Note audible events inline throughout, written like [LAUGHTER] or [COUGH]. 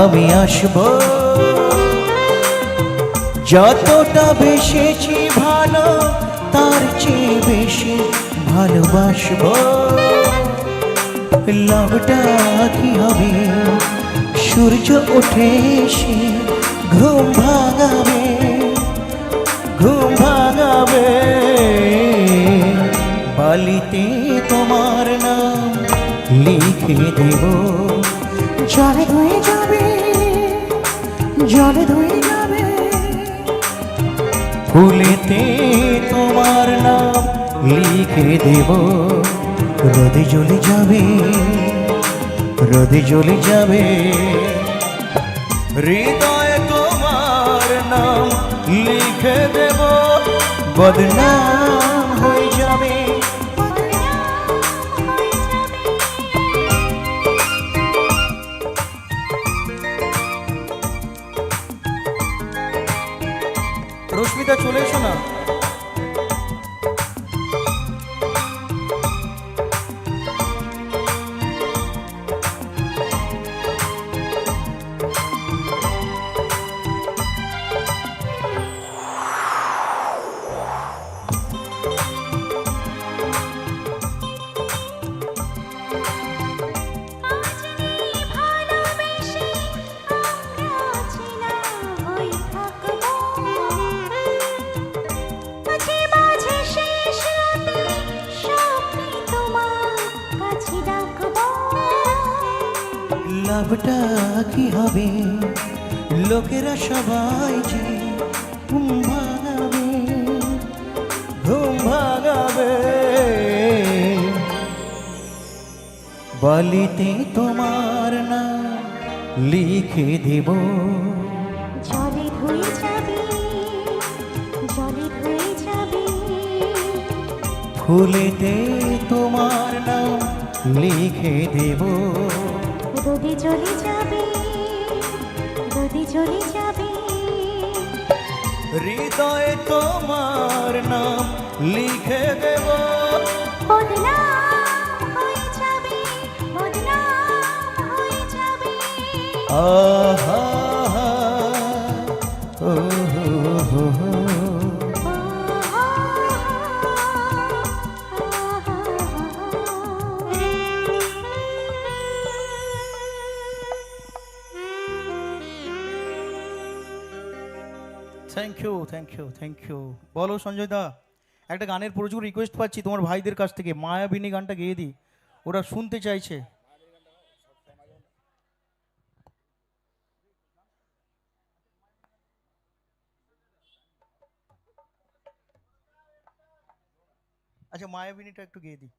আমি আসব। যতটা বেশিছি ভালো, তার চেয়ে বেশি ভালোবাসবো। লাভটা কি হবে? সূর্য ওঠে সে ঘুম ভাঙাবে ঘুম ভাঙাবে। বালিতে তোমার নাম লিখে দেব। জলে ধুয়ে যাবে, জলে ধুয়ে যাবে। ফুলেতে তোমার নাম লিখে দেব। রোদে জ্বলে যাবে, রোদে জ্বলে যাবে। হৃদয়ে তোমার নাম লিখে দেব। বদনাম হয়ে যাবে লাভটা কি হবে? লোকেরা সবাই যে ঘুম ভাঙাবে ঘুম ভাঙাবে। বালিতে তোমার না লিখে দেব। জলে ধুয়ে যাবে জলে ধুয়ে যাবে। ফুলেতে তোমার নাম লিখে দেব। রোদে চলে যাবে যদি চলে যাবে। হৃদয়ে তোমার নাম লিখে দেব। আহা! থ্যাংক ইউ থ্যাংক ইউ বলো সঞ্জয় দা, একটা গানের প্রচুর রিকোয়েস্ট পাচ্ছি তোমার ভাইদের কাছ থেকে। মায়াবিনী গানটা গেয়ে দিই ওরা শুনতে চাইছে। আচ্ছা মায়াবিনীটা একটু গেয়ে দিই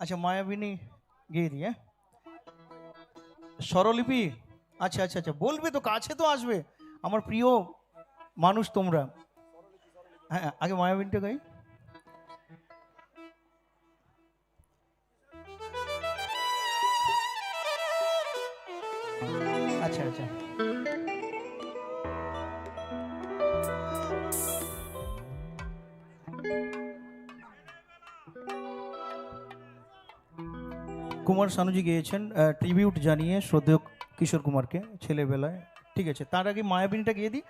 আচ্ছা মায়াবিনী গেয়ে দিই হ্যাঁ? স্বরলিপি? আচ্ছা আচ্ছা আচ্ছা বলবে তো, কাছে তো আসবে। আমার প্রিয় মানুষ তোমরা। হ্যাঁ আগে মায়াবিনটা গাই। আচ্ছা আচ্ছা। কুমার সানুজি গিয়েছেন ট্রিবিউট জানিয়ে শ্রদ্ধেয় কিশোর কুমারকে ছেলেবেলায়। ঠিক আছে, তার আগে মায়াবিনীটা গিয়ে দিই।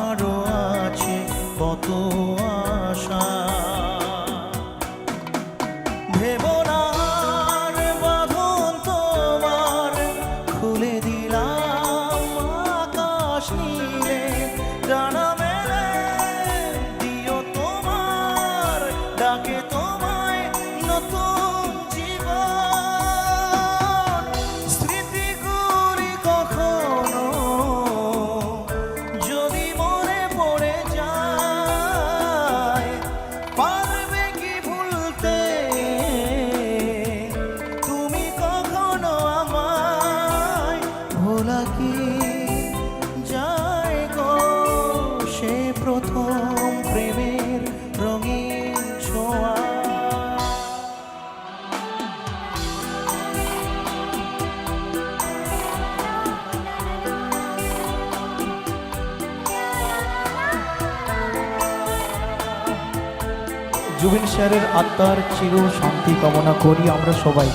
আরও আছে কত আত্মার চির শান্তি কামনা করি আমরা সবাই।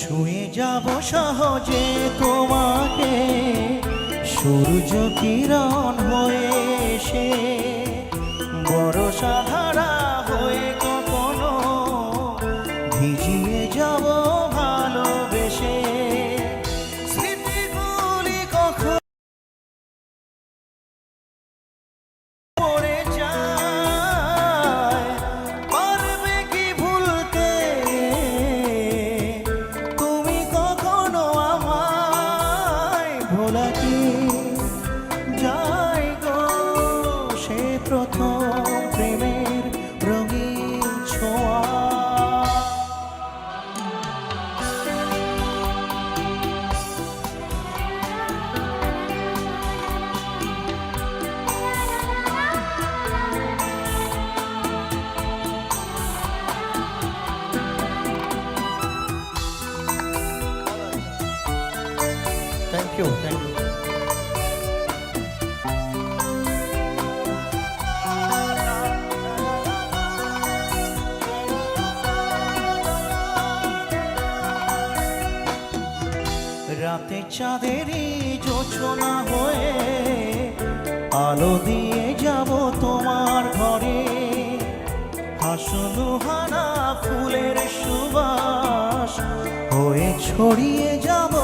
ছুঁয়ে যাব সহজে তোমাকে, সূর্য কিরণ হয়ে এসে বড় সাধারা হয়ে কখনো ভিজিয়ে যাব ভালোবেসে। স্মৃতিগুলি কখন পড়ে যায়, পারবে কি ভুলতে? তুমি কখনো আমায় ভোলা রাতে চাঁদেরই যোচনা হয়ে আলো দিয়ে যাব তোমার ঘরে। হাসলু হানা ফুলের সুবাস, হয়ে ছড়িয়ে যাব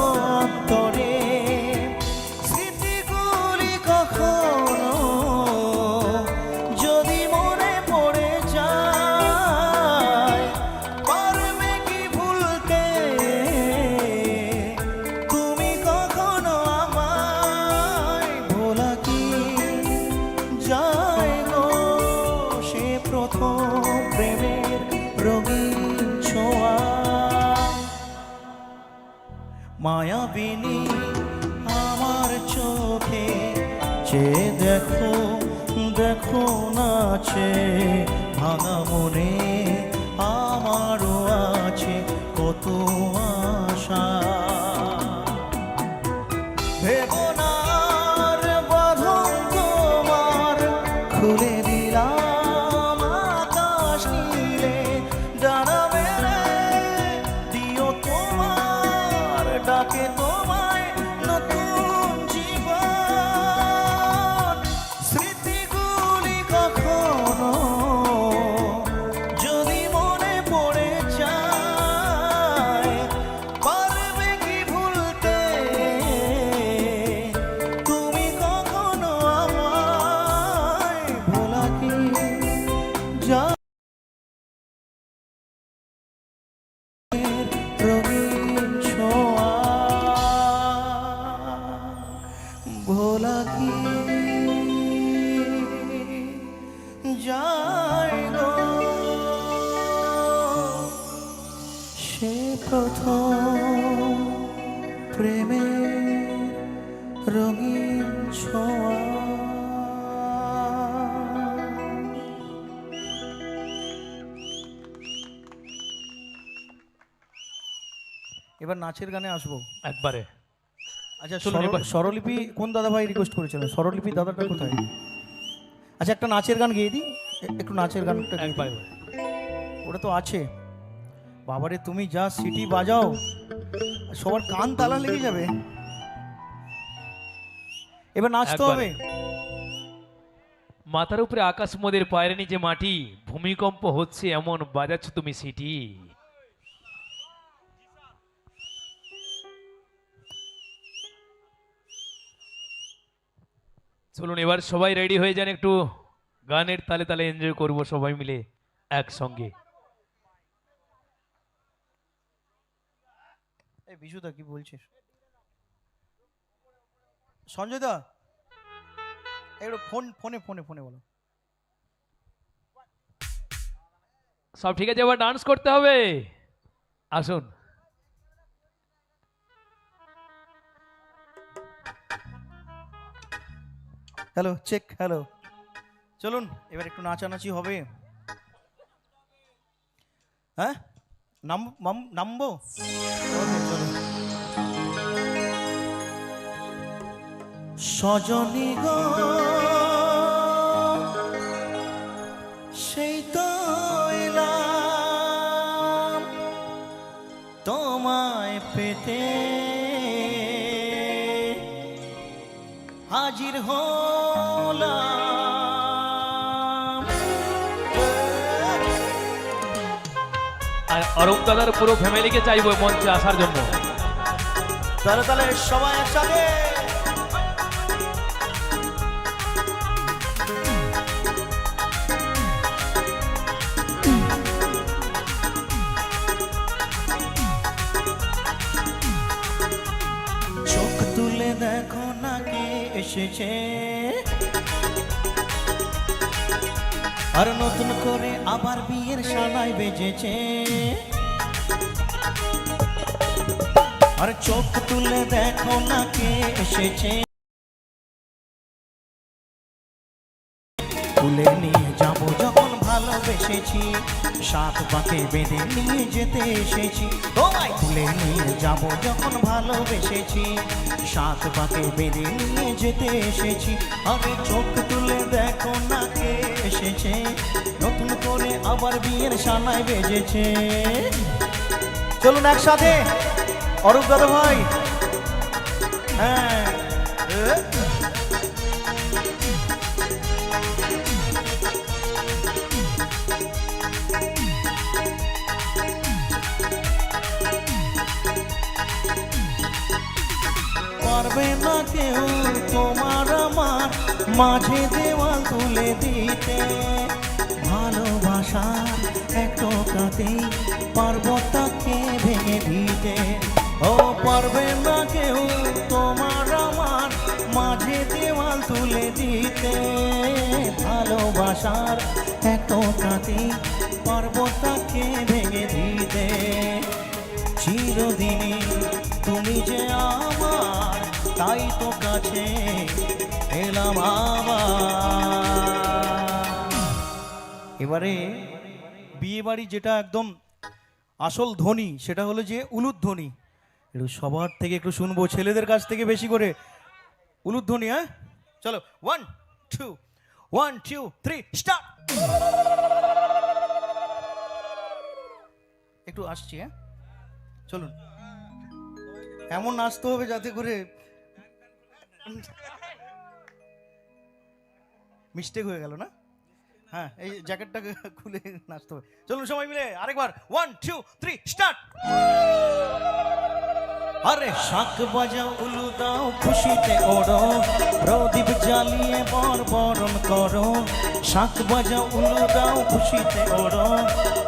মায়াবিনী আমার চোখে যে দেখো দেখো নাচে ভাঙা মনে সে প্রথম প্রেমে রঙিন ছোঁয়া। এবার নাচের গানে আসব। একবারে। আচ্ছা স্বরলিপি কোন দাদা ভাই রিকোয়েস্ট করেছিলেন? স্বরলিপি দাদাটা কোথায়? আচ্ছা একটা নাচের গান গিয়ে দিই। একটু নাচের গানটা একবার। ওটা তো আছে। বাবারে তুমি যা সিটি বাজাও সবার কান তালা লেগে যাবে। এবার নাচতে হবে। মাথার উপরে আকাশ মোদের পায়ের নিচে মাটি ভূমিকম্প হচ্ছে এমন বাজাচ্ছ তুমি সিটি। চলুন এবার সবাই রেডি হয়ে যান একটু। গানের তালে তালে এনজয় করব সবাই মিলে একসঙ্গে। এই বিশুদা কি বলছিস? সঞ্জয় দা? ফোন ফোনে ফোনে ফোনে বলো। সব ঠিক আছে এবার ডান্স করতে হবে। আসুন। হ্যালো চেক হ্যালো চলুন এবার একটু নাচানাচি হবে। হ্যাঁ? নামবো। সজনী গো সেই তো তোমায় পেতে হাজির হলাম আর অরূপ দাদার পুরো ফ্যামিলিকে চাইব মঞ্চে আসার জন্য। তাহলে তাহলে সবাই একসাথে। চোখ তুলে দেখো না কে এসেছে। আর নতুন করে আবার বিয়ের সানায় বেজেছে। আর চোখ তুলে দেখো না কে এসেছে। তুলে নিয়ে যাব ভালোবেসেছি সাত পাকে বেঁধে নিয়ে যেতে এসেছি। তোমায় তুলে নিয়ে যাব যখন ভালোবেসেছি। সাত পাকে বেঁধে নিয়ে যেতে এসেছি। আরে চোখ তুলে দেখো না কে এসেছে। নতুন করে আবার বিয়ের সানায় বেজেছে। চলুন একসাথে। অরূপ দাদা ভাই। হ্যাঁ। পারবে না কেউ তোমার আমার মাঝে দেওয়াল তুলে দিতে। ভালোবাসার একটু কাতেই পার্বতাকে ভেঙে দিতে। ও, পারবে না কেউ তোমার আমার মাঝে দেওয়াল তুলে দিতে। ভালোবাসার একটু কাতেই পার্বতাকে ভেঙে দিতে। আমার তাই তো কাছে এলাম এবারে বিয়ে বাড়ি যেটা একদম আসল ধ্বনি, সেটা হলো যে উলুধ্বনি। একটু সবার থেকে একটু শুনব, ছেলেদের কাছ থেকে বেশি করে। উলুধ্বনি হ্যাঁ? চলো one two one two three start একটু আসছি হ্যাঁ? চলুন। এমন নাচতে হবে যাতে করে [LAUGHS] মিস্টেক হয়ে গেল না? হ্যাঁ এই জ্যাকেটটাকে খুলে নাচতে হবে। চলুন সবাই মিলে আরেকবার। ওয়ান টু থ্রি স্টার্ট আরে শাক বাজাও, উলু দাও, খুশিতে ওড়ো, প্রদীপ জ্বালিয়ে বর বরণ করো। শাক বাজাও, উলু দাও, খুশিতে ওড়ো,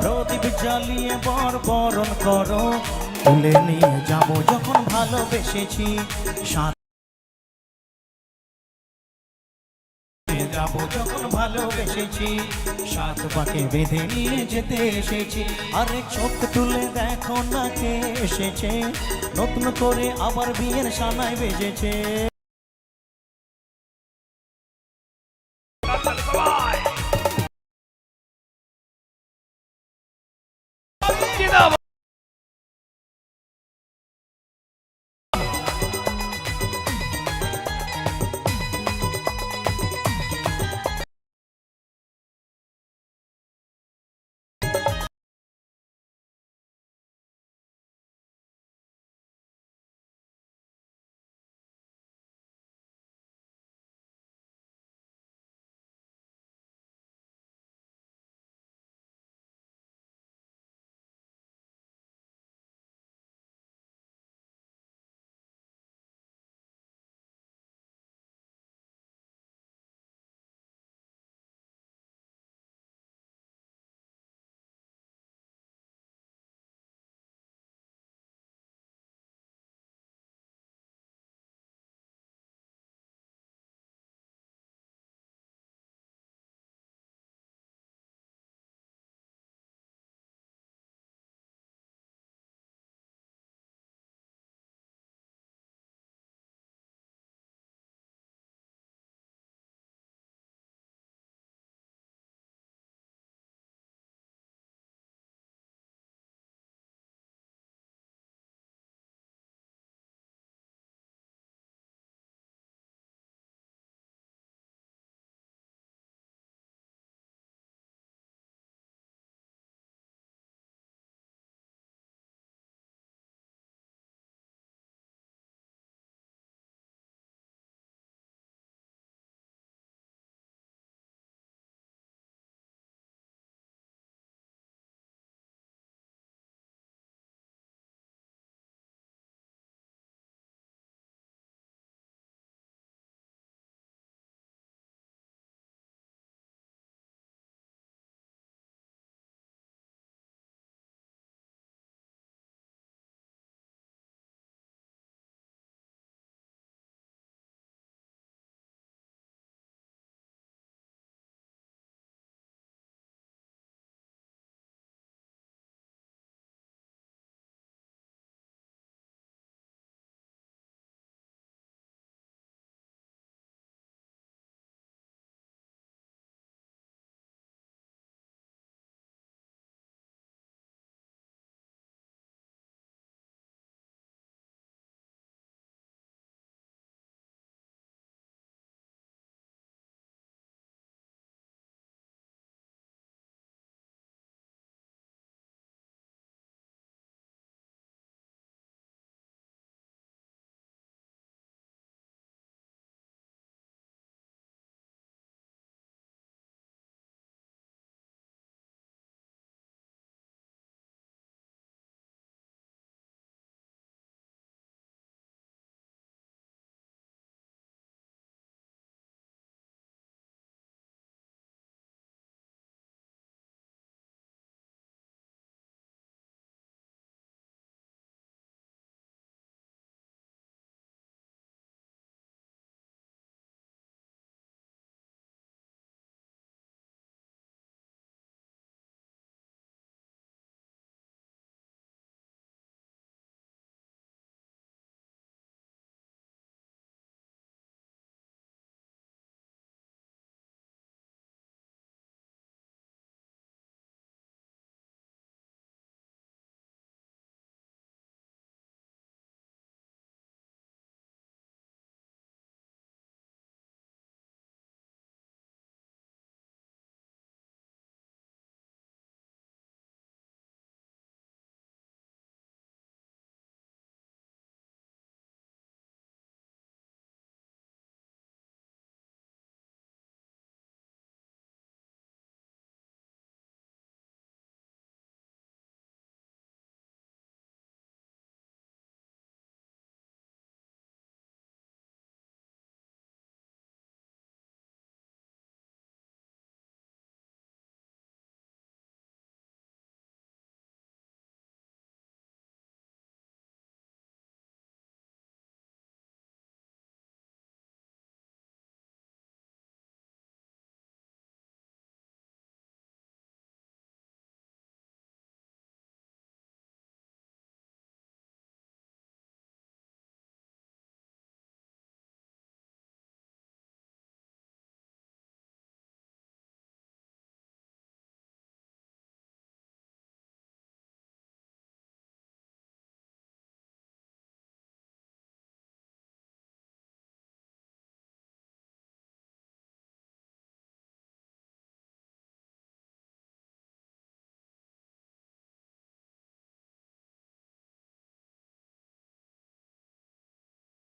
প্রদীপ জ্বালিয়ে বর বরণ করো। তুলে নিয়ে যাব যখন ভালোবেসেছি, সাত যাব যখন ভালোবেসেছি, সাত পাকে বেঁধে নিয়ে যেতে এসেছি। আরে চোখ তুলে দেখো না কে এসেছে, নতুন করে আবার বিয়ের সানায় বেজেছে।